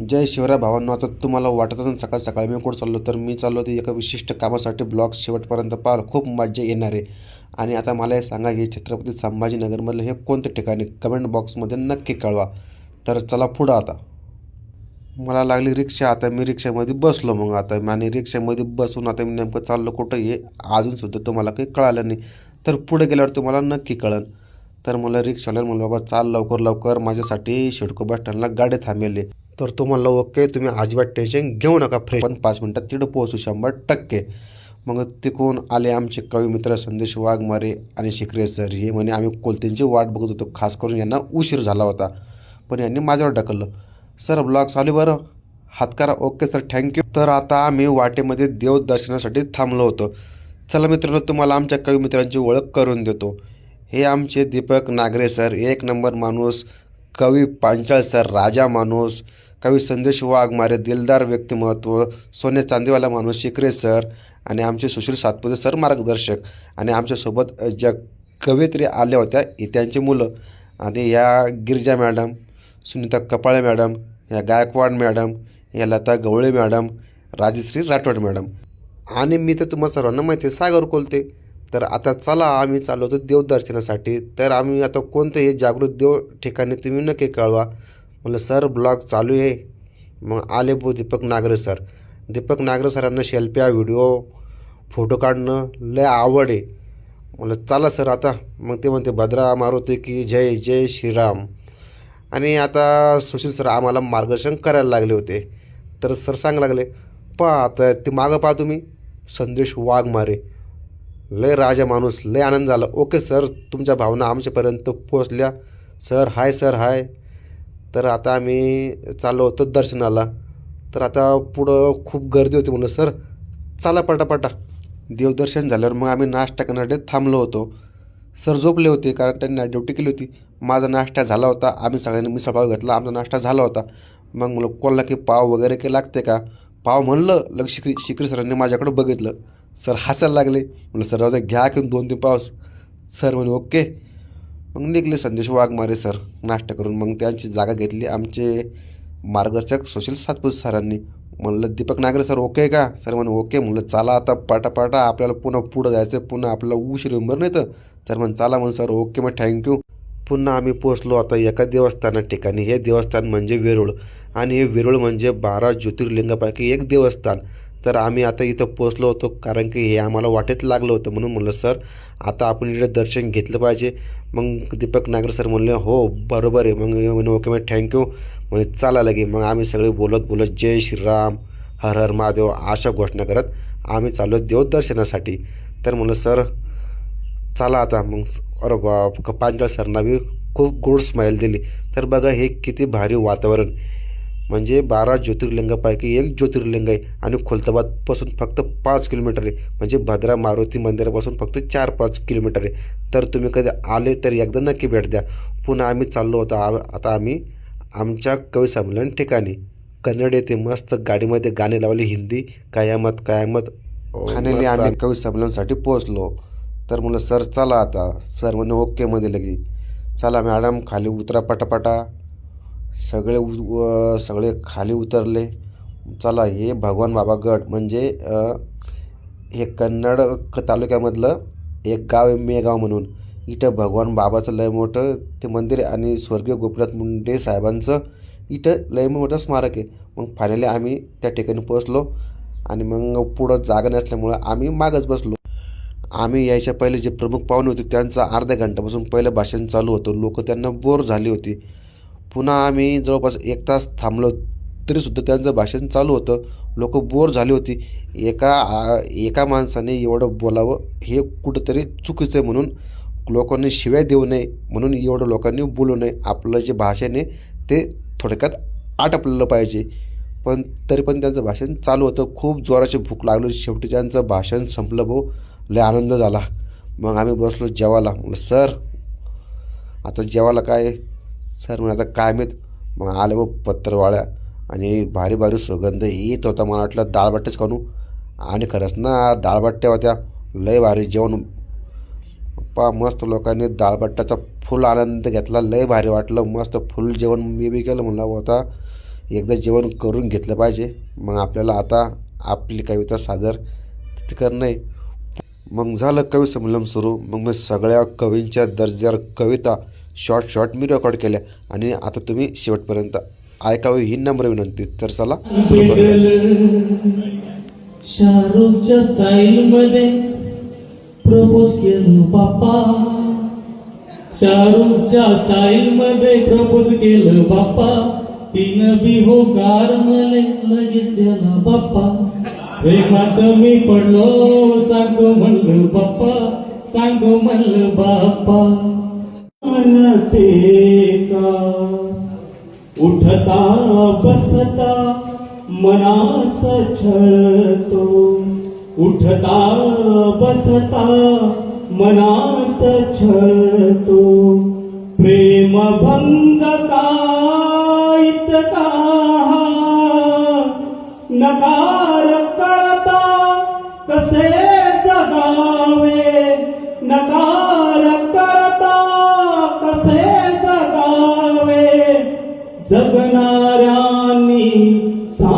जय शिवराय भावांनो आता तुम्हाला वाटत असेल सकाळ सकाळी मी कुठं चाललो तर मी चाललो ते एका विशिष्ट कामासाठी ब्लॉग शेवटपर्यंत पाहाल खूप मजा येणार आहे. आणि आता मला हे सांगा हे छत्रपती संभाजीनगरमधलं हे कोणतं ठिकाणी कमेंट बॉक्समध्ये नक्की कळवा. तर चला पुढं आता. मला लागली रिक्षा आता मी रिक्षामध्ये बसलो मग आता. आणि रिक्षामध्ये बसून आता मी नेमकं चाललो कुठं हे अजूनसुद्धा तुम्हाला काही कळालं नाही. तर पुढे गेल्यावर तुम्हाला नक्की कळन. तर मला रिक्षावाल्यानं म्हणलं बाबा चाल लवकर लवकर. माझ्यासाठी शिडको बस स्टँडला गाडी थांबेली. तर तुम्हाला ओके तुम्ही अजिबात टेन्शन घेऊ नका. फ्रेश पण पाच मिनटात तिथं पोहोचू शंभर टक्के. मग तिकून आले आमचे कवी मित्र संदेश वाघमारे आणि शिकरे सर. हे म्हणे आम्ही कोलतींची वाट बघत होतो. खास करून यांना उशीर झाला होता. पण यांनी माझ्यावर ढकललं. सर ब्लॉग चालू बरं? हात करा ओके सर थँक्यू तर आता आम्ही वाटेमध्ये देव दर्शनासाठी थांबलो होतो. चला मित्रांनो तुम्हाला आमच्या कवी मित्रांची ओळख करून देतो. हे आमचे दीपक नागरे सर. एक नंबर माणूस कवी पांचाळ सर राजा माणूस. कवी संदेश वाघमारे दिलदार व्यक्तिमत्व सोने चांदीवाला माणूस शिकरे सर. आणि आमचे सुशील सातपुते सर मार्गदर्शक. आणि आमच्यासोबत ज्या कवयित्री आल्या होत्या त्यांची मुलं. आणि या गिरजा मॅडम सुनीता कपाळे मॅडम या गायकवाड मॅडम या लता गवळे मॅडम राजश्री राठोड मॅडम. आणि मी तर तुम्हाला सर्वांना माहिती आहे सागर कोलते. तर आता चला आम्ही चाललो होतो देवदर्शनासाठी. तर आम्ही आता कोणतंही जागृत देव ठिकाणी तुम्ही नक्की कळवा. म्हणलं सर ब्लॉग चालू आहे. मग आले बो दीपक नागरे सर. दीपक नागरे सरांना शेल्फ्या व्हिडिओ फोटो काढणं लय आवड आहे. म्हणलं चला सर आता. मग ते म्हणते भद्रा मारुती की जय जय श्रीराम. आणि आता सुशील सर आम्हाला मार्गदर्शन करायला लागले होते. तर सर सांग लागले पहा आता ते मागं पहा तुम्ही. संदेश वाघमारे लय राजा माणूस लय आनंद झाला. ओके सर तुमच्या भावना आमच्यापर्यंत पोचल्या सर हाय सर हाय. तर आता आम्ही चाललो होतो दर्शनाला. तर आता पुढं खूप गर्दी होती म्हणलं सर चला पटापटा. देवदर्शन झाल्यावर मग आम्ही नाश्ता करण्यासाठी थांबलो होतो. सर झोपले होते कारण त्यांनी ड्युटी केली होती. माझा नाश्ता झाला होता. आम्ही सगळ्यांनी मिसळपाव घेतला. आमचा नाश्ता झाला होता. मग म्हणलं कोणाला की पाव वगैरे काही लागते का? पाव म्हणलं लग शिकरी शिकरी सरांनी माझ्याकडं बघितलं. सर हसायला लागले. म्हणलं सर घ्या की दोन तीन पाव. सर म्हणे ओके. मग निघले संदेश वाघमारे सर. नाश्ता करून मग त्यांची जागा घेतली आमचे मार्गदर्शक सुशील सातपूत सरांनी. म्हणलं दीपक नागरे सर ओके का? सर म्हणे ओके म्हणलं चला आता पाटापाटा आपल्याला पुन्हा पुढं जायचं पुन्हा आपल्याला उशीर उंबर नाही तर. सर म्हण चला म्हण सर ओके मग थँक्यू पुन्हा आम्ही पोचलो आता एका देवस्थाना ठिकाणी. हे देवस्थान म्हणजे वेरूळ आणि हे वेरूळ म्हणजे बारा ज्योतिर्लिंगापैकी एक देवस्थान. तर आम्ही आता इथं पोचलो होतो कारण की हे आम्हाला वाटेत लागलं होतं म्हणून म्हणलं सर आता आपण इकडे दर्शन घेतलं पाहिजे. मग दीपक नागर सर म्हणले हो बरोबर आहे. मग म्हणे ओके मग थँक्यू. म्हणजे चला लगे मग आम्ही सगळे बोलत बोलत जय श्रीराम हर हर महादेव अशा घोषणा करत आम्ही चाललो देवदर्शनासाठी. तर म्हणलं सर चला आता. मग अरे बाप पांचाळ सरना बी खूप गोड स्माईल दिली. तर बघा हे किती भारी वातावरण. म्हणजे बारा ज्योतिर्लिंगापैकी एक ज्योतिर्लिंग आहे आणि खुलताबादपासून फक्त पाच किलोमीटर आहे. म्हणजे भद्रा मारुती मंदिरापासून फक्त चार पाच किलोमीटर आहे. तर तुम्ही कधी आले तर एकदा नक्की भेट द्या. पुन्हा आम्ही चाललो होतो. आ आता आम्ही आमच्या कवी संमेलन ठिकाणी. कन्नड येथे मस्त गाडीमध्ये गाणे लावले हिंदी कायामत कायामत फायनली आम्ही कवी संमेलनसाठी पोहोचलो. तर म्हणलं सर चला आता. सर म्हणे ओके मध्ये लगे. चला मॅडम खाली उतरा पटापटा. सगळे उ सगळे खाली उतरले. चला हे भगवान बाबा गड. म्हणजे हे कन्नड तालुक्यामधलं एक गाव आहे मेगाव म्हणून. इथं भगवान बाबाचं लय मोठं ते मंदिर आहे आणि स्वर्गीय गोपीनाथ मुंडे साहेबांचं इथं लय मोठं स्मारक आहे. मग फायनली आम्ही त्या ठिकाणी पोचलो आणि मग पुढं जागा नसल्यामुळं आम्ही मागच बसलो. आम्ही यायच्या पहिले जे प्रमुख पाहुणे होते त्यांचं अर्ध्या घंट्यापासून पहिलं भाषण चालू होतं. लोक त्यांना बोर झाली होती. पुन्हा आम्ही जवळपास एक तास थांबलो तरीसुद्धा त्यांचं भाषण चालू होतं. लोक बोर झाली होती. एका आ- एका माणसाने एवढं बोलावं हे कुठंतरी चुकीचं आहे म्हणून लोकांनी शिव्या देऊ नये म्हणून एवढं लोकांनी बोलू नये. आपलं जे भाषण आहे ते थोडक्यात आटपलेलं पाहिजे. पण तरी पण त्यांचं भाषण चालू होतं. खूप जोराची भूक लागली. शेवटी त्यांचं भाषण संपलं भाऊ. लय आनंद झाला. मग आम्ही बसलो जेवायला. म्हटलं सर आता जेवायला काय सर म्हणे आता काय माहीत? मग आले व पत्रवाळ्या आणि भारी भारी सुगंध येत होता मला वाटलं डाळबट्ट्याच करू आणि खरंच ना दाळबट्ट्या होत्या. लय भारी जेवण. पा मस्त लोकांनी दाळबट्ट्याचा फुल आनंद घेतला. लय भारी वाटलं. मस्त फुल जेवण मी बी केलं म्हणलं होता एकदा जेवण करून घेतलं पाहिजे. मग आपल्याला आता आपली कविता सादर करणं आहे मग झालं कवी संमेलन सुरू. मग मी सगळ्या कवींच्या दर्जावर कविता शॉर्ट शॉर्ट मी रेकॉर्ड केल्या. आणि आता तुम्ही शेवटपर्यंत ऐकावी ही नम्र विनंती. तर चला सुरू करूया. शाहरुखच्या स्टाईल मध्ये प्रपोज केलं बाप्पा. शाहरुखच्या स्टाईल मध्ये प्रपोज केलं बाप्पा. तीन बी हो कार मले लगेच द्याला बाप्पा. प्रेमात मी पडलो सांगो म्हणलं बाप्पा. सांगो म्हणलं बाप्पा. मनते का उठता बसता मनास छळतो। उठता बसता मनास छळतो। प्रेम भंग इतका? नकार कळता कसे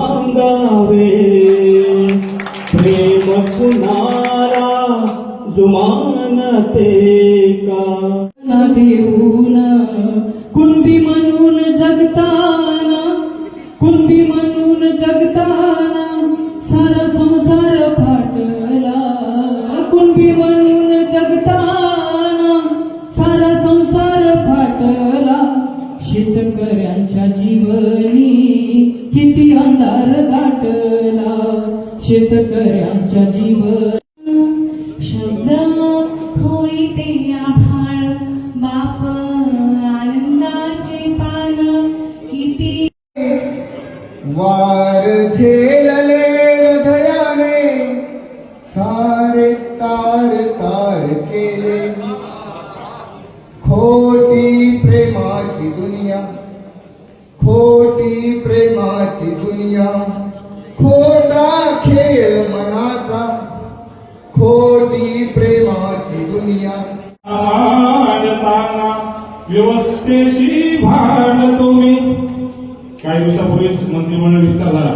सांगावे. प्रेम कुणाला जुमानते का? शेतकऱ्यांच्या जीवन. व्यवस्थेशी भांडतो मी काही दिवसापूर्वीच मंत्रिमंडळ विस्तार झाला.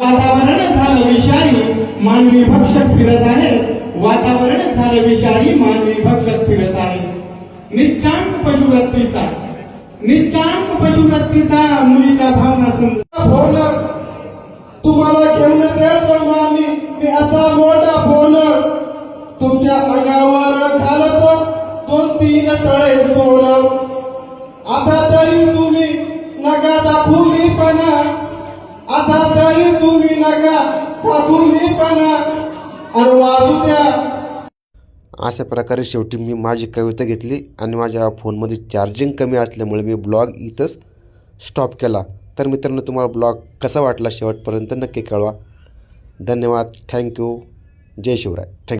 वातावरण झालं विषारी मानवी भक्षक फिरत आहे. वातावरण झालं विषारी मानवी भक्षक फिरत आहे. निच्चांक पशुवृत्तीचा निच्चांक पशुवृत्तीचा मुलीच्या भावना समजा फोन तुम्हाला घेऊन देतो मामी मी असा मोठा फोन तुमच्या अंगावर घालतो. दोन तीन तळे सोनं आता तरी तुम्ही नका दाखवू मी पणा आता तरी तुम्ही नका दाखवू मी पणा आणि वाजू द्या. अशा प्रकारे शेवटी मी माझी कविता घेतली आणि माझ्या फोनमध्ये चार्जिंग कमी असल्यामुळे मी ब्लॉग इथंच स्टॉप केला. तर मित्रांनो तुम्हाला ब्लॉग कसा वाटला शेवटपर्यंत नक्की कळवा. धन्यवाद. थँक्यू जय शिवराय. थँक्यू